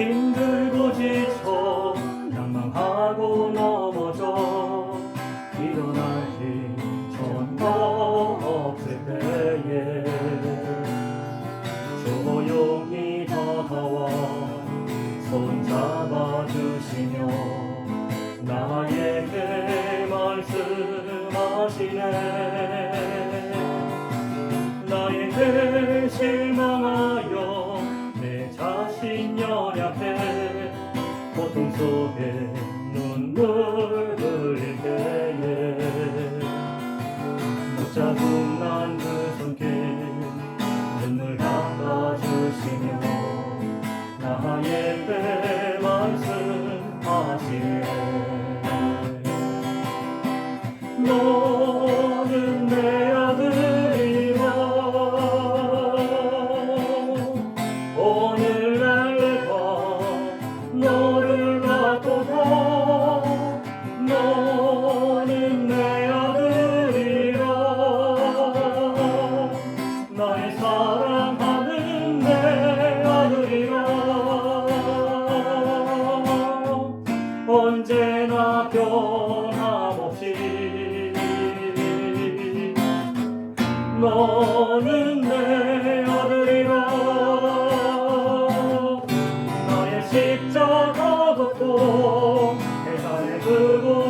힘들고 지쳐 낭망하고 넘어져. 일어날 힘 전혀 없을 때에 조용히 다가와 손 잡아주시며 나에게 말씀하시네. 나에게 실 고통 속에 눈물 흘릴 때에 붙잡은 난그 손길 눈물 닦아주시며 나에게 말씀하시네. 너 언제나 변함없이 너는 내 아들이라 나의 십자가 걷고 해산의 그곳